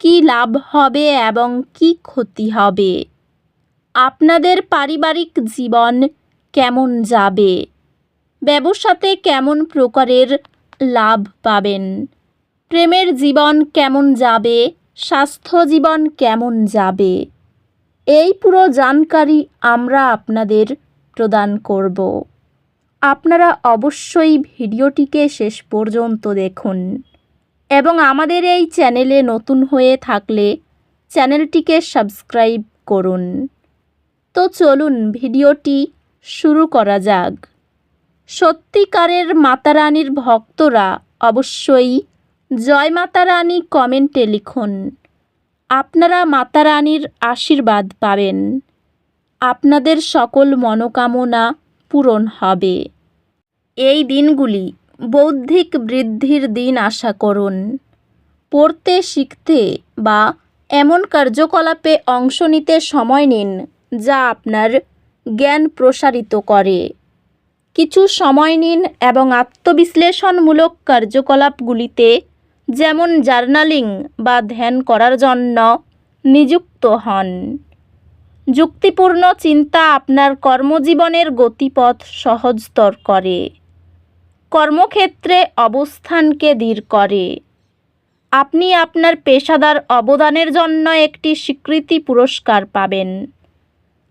কি লাভ হবে এবং কি ক্ষতি হবে? আপনাদের পারিবারিক জীবন কেমন যাবে? ব্যবসাতে কেমন প্রকারের লাভ পাবেন? প্রেমের জীবন কেমন যাবে? স্বাস্থ্য জীবন কেমন যাবে? এই পুরো জানকারি আমরা আপনাদের প্রদান করব। আপনারা অবশ্যই ভিডিওটিকে শেষ পর্যন্ত দেখুন। এবং আমাদের এই চ্যানেলে নতুন হয়ে থাকলে চ্যানেলটিকে সাবস্ক্রাইব করুন। তো চলুন ভিডিওটি শুরু করা যাক। সত্যিকারের মাতারানীর ভক্তরা অবশ্যই জয় মাতারানী কমেন্টে লিখুন, আপনারা মাতারানীর আশীর্বাদ পাবেন। আপনাদের সকল মনোকামনা পূরণ হবে। এই দিনগুলি বৌদ্ধিক বৃদ্ধির দিন আশা করুন। পড়তে, শিখতে বা এমন কার্যকলাপে অংশ নিতে সময় নিন যা আপনার জ্ঞান প্রসারিত করে। কিছু সময় নিন এবং আত্মবিশ্লেষণমূলক কার্যকলাপগুলিতে যেমন জার্নালিং বা ধ্যান করার জন্য নিযুক্ত হন। যুক্তিপূর্ণ চিন্তা আপনার কর্মজীবনের গতিপথ সহজতর করে। কর্মক্ষেত্রে অবস্থানকে দৃঢ় করে। আপনি আপনার পেশাদার অবদানের জন্য একটি স্বীকৃতি পুরস্কার পাবেন।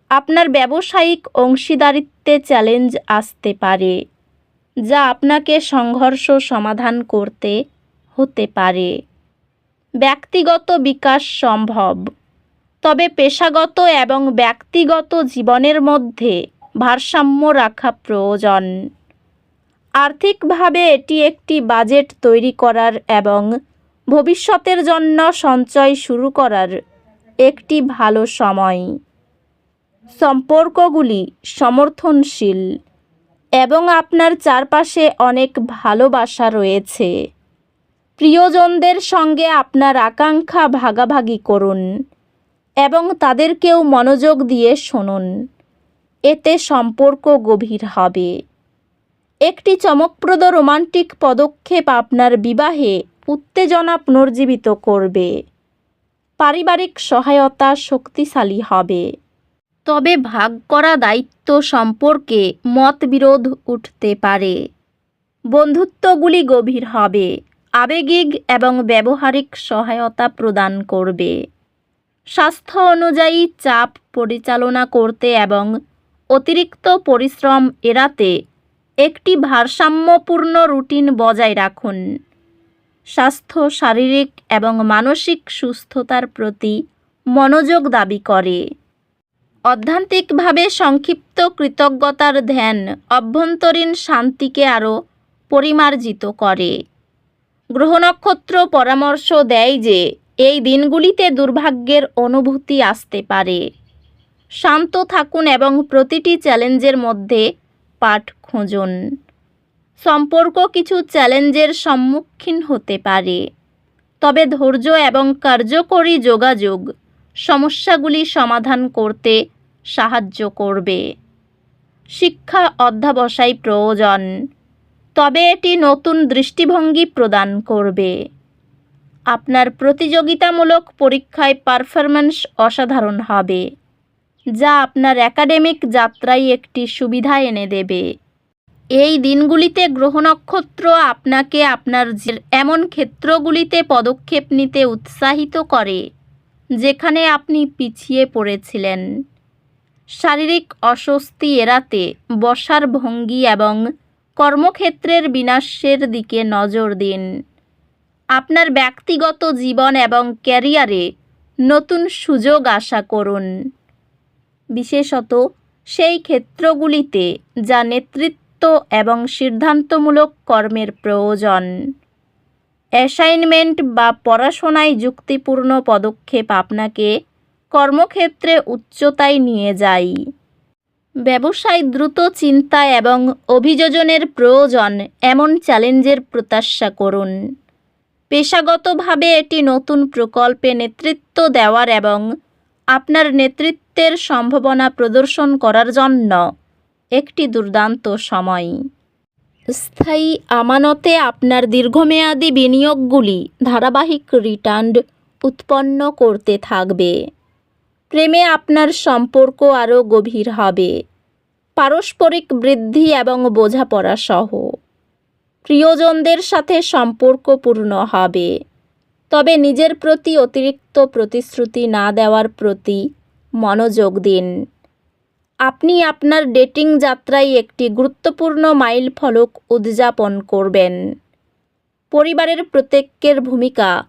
আপনার ব্যবসায়িক অংশীদারিত্বে চ্যালেঞ্জ আসতে পারে, যা আপনাকে সংঘর্ষ সমাধান করতে হতে পারে। ব্যক্তিগত বিকাশ সম্ভব, তবে পেশাগত এবং ব্যক্তিগত জীবনের মধ্যে ভারসাম্য রাখা প্রয়োজন। আর্থিকভাবে এটি একটি বাজেট তৈরি করার এবং ভবিষ্যতের জন্য সঞ্চয় শুরু করার একটি ভালো সময়। সম্পর্কগুলি সমর্থনশীল এবং আপনার চারপাশে অনেক ভালোবাসা রয়েছে। প্রিয়জনদের সঙ্গে আপনার আকাঙ্ক্ষা ভাগাভাগি করুন এবং তাদেরকেও মনোযোগ দিয়ে শুনুন। এতে সম্পর্ক গভীর হবে। একটি চমকপ্রদ রোমান্টিক পদক্ষেপ আপনার বিবাহে উত্তেজনা পুনর্জীবিত করবে। পারিবারিক সহায়তা শক্তিশালী হবে। তবে ভাগ করা দায়িত্ব সম্পর্কে মতবিরোধ উঠতে পারে। বন্ধুত্বগুলি গভীর হবে, আবেগিক এবং ব্যবহারিক সহায়তা প্রদান করবে। স্বাস্থ্য অনুযায়ী চাপ পরিচালনা করতে এবং অতিরিক্ত পরিশ্রম এড়াতে একটি ভারসাম্যপূর্ণ রুটিন বজায় রাখুন। স্বাস্থ্য, শারীরিক এবং মানসিক সুস্থতার প্রতি মনোযোগ দাবি করে। অধ্যান্তিকভাবে সংক্ষিপ্ত কৃতজ্ঞতার ধ্যান অভ্যন্তরীণ শান্তিকে আরও পরিমার্জিত করে। গ্রহ নক্ষত্র পরামর্শ দেয় যে, এই দিনগুলিতে দুর্ভাগ্যের অনুভূতি আসতে পারে। শান্ত থাকুন এবং প্রতিটি চ্যালেঞ্জের মধ্যে পাঠ খুঁজুন। সম্পর্ক কিছু চ্যালেঞ্জের সম্মুখীন হতে পারে। তবে ধৈর্য এবং কার্যকরী যোগাযোগ সমস্যাগুলি সমাধান করতে সাহায্য করবে। শিক্ষা অধ্যাবসায় প্রয়োজন, তবে এটি নতুন দৃষ্টিভঙ্গি প্রদান করবে। আপনার প্রতিযোগিতামূলক পরীক্ষায় পারফরম্যান্স অসাধারণ হবে। যা আপনার একাডেমিক যাত্রায় একটি সুবিধা এনে দেবে। এই দিনগুলিতে গ্রহ নক্ষত্র আপনাকে আপনার এমন ক্ষেত্রগুলিতে পদক্ষেপ নিতে উৎসাহিত করে, যেখানে আপনি পিছিয়ে পড়েছিলেন। শারীরিক অস্বস্তি এড়াতে বসার ভঙ্গি এবং কর্মক্ষেত্রের বিনাশের দিকে নজর দিন। আপনার ব্যক্তিগত জীবন এবং ক্যারিয়ারে নতুন সুযোগ আশা করুন। বিশেষত সেই ক্ষেত্রগুলিতে যা নেতৃত্ব এবং সিদ্ধান্তমূলক কর্মের প্রয়োজন। অ্যাসাইনমেন্ট বা পড়াশোনায় যুক্তিপূর্ণ পদক্ষেপ আপনাকে কর্মক্ষেত্রে উচ্চতায় নিয়ে যায়। ব্যবসায় দ্রুত চিন্তা এবং অভিযোজনের প্রয়োজন এমন চ্যালেঞ্জের প্রত্যাশা করুন। পেশাগতভাবে এটি নতুন প্রকল্পে নেতৃত্ব দেওয়ার এবং আপনার নেতৃত্বের সম্ভাবনা প্রদর্শন করার জন্য একটি দুর্দান্ত সময়। স্থায়ী আমানতে আপনার দীর্ঘমেয়াদী বিনিয়োগগুলি ধারাবাহিক রিটার্ন উৎপন্ন করতে থাকবে। প্রেমে আপনার সম্পর্ক আরও গভীর হবে। পারস্পরিক বৃদ্ধি এবং বোঝাপড়া সহ। প্রিয়জনদের সাথে সম্পর্কপূর্ণ হবে। তবে নিজের প্রতি অতিরিক্ত প্রতিশ্রুতি না দেওয়ার প্রতি মনোযোগ দিন। আপনি আপনার ডেটিং যাত্রায় একটি গুরুত্বপূর্ণ মাইল ফলক উদযাপন করবেন। পরিবারের প্রত্যেকের ভূমিকা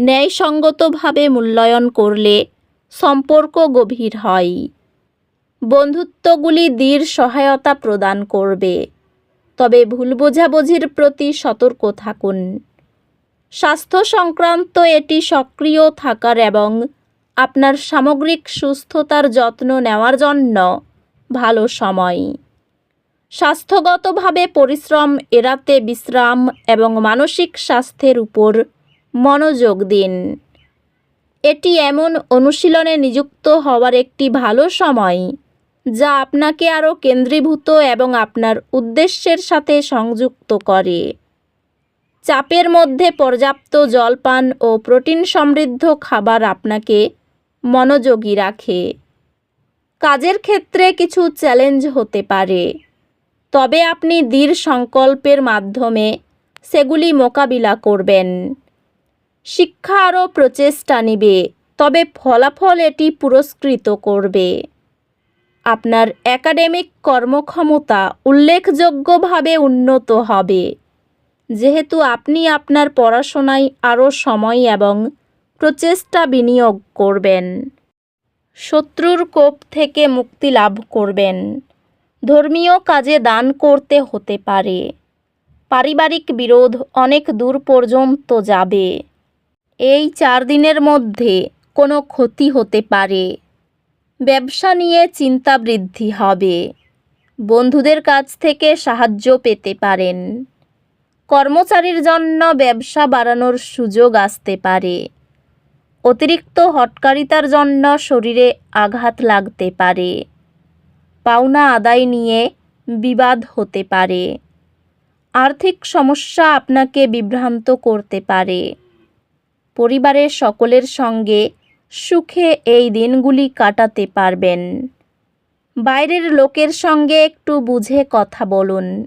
ন্যায়সঙ্গতভাবে মূল্যায়ন করলে সম্পর্ক গভীর হয়। বন্ধুত্বগুলি দৃঢ় সহায়তা প্রদান করবে। তবে ভুল বোঝাবুঝির প্রতি সতর্ক থাকুন। স্বাস্থ্য সংক্রান্ত এটি সক্রিয় থাকার এবং আপনার সামগ্রিক সুস্থতার যত্ন নেওয়ার জন্য ভালো সময়। স্বাস্থ্যগতভাবে পরিশ্রম, এড়াতে বিশ্রাম এবং মানসিক স্বাস্থ্যের উপর মনোযোগ দিন। এটি এমন অনুশীলনে নিযুক্ত হওয়ার একটি ভালো সময়, যা আপনাকে আরও কেন্দ্রীভূত এবং আপনার উদ্দেশ্যের সাথে সংযুক্ত করে। চাপের মধ্যে পর্যাপ্ত জলপান ও প্রোটিন সমৃদ্ধ খাবার আপনাকে মনোযোগী রাখে। কাজের ক্ষেত্রে কিছু চ্যালেঞ্জ হতে পারে। তবে আপনি দৃঢ় সংকল্পের মাধ্যমে সেগুলি মোকাবিলা করবেন। শিক্ষা আরও প্রচেষ্টা নিবে, তবে ফলাফল এটি পুরস্কৃত করবে। আপনার একাডেমিক কর্মক্ষমতা উল্লেখযোগ্যভাবে উন্নত হবে। যেহেতু আপনি আপনার পড়াশোনায় আরও সময় এবং প্রচেষ্টা বিনিয়োগ করবেন। শত্রুর কোপ থেকে মুক্তি লাভ করবেন। ধর্মীয় কাজে দান করতে হতে পারে। পারিবারিক বিরোধ অনেক দূর পর্যন্ত যাবে। এই চার দিনের মধ্যে কোনো ক্ষতি হতে পারে। ব্যবসা নিয়ে চিন্তা বৃদ্ধি হবে। বন্ধুদের কাছ থেকে সাহায্য পেতে পারেন। কর্মচারীর জন্য ব্যবসা বাড়ানোর সুযোগ আসতে পারে। অতিরিক্ত হটকারিতার জন্য শরীরে আঘাত লাগতে পারে। পাওনা আদায় নিয়ে বিবাদ হতে পারে। আর্থিক সমস্যা আপনাকে বিভ্রান্ত করতে পারে। পরিবারের সকলের সঙ্গে সুখে এই দিনগুলি কাটাতে পারবেন। বাইরের লোকের সঙ্গে একটু বুঝে কথা বলুন।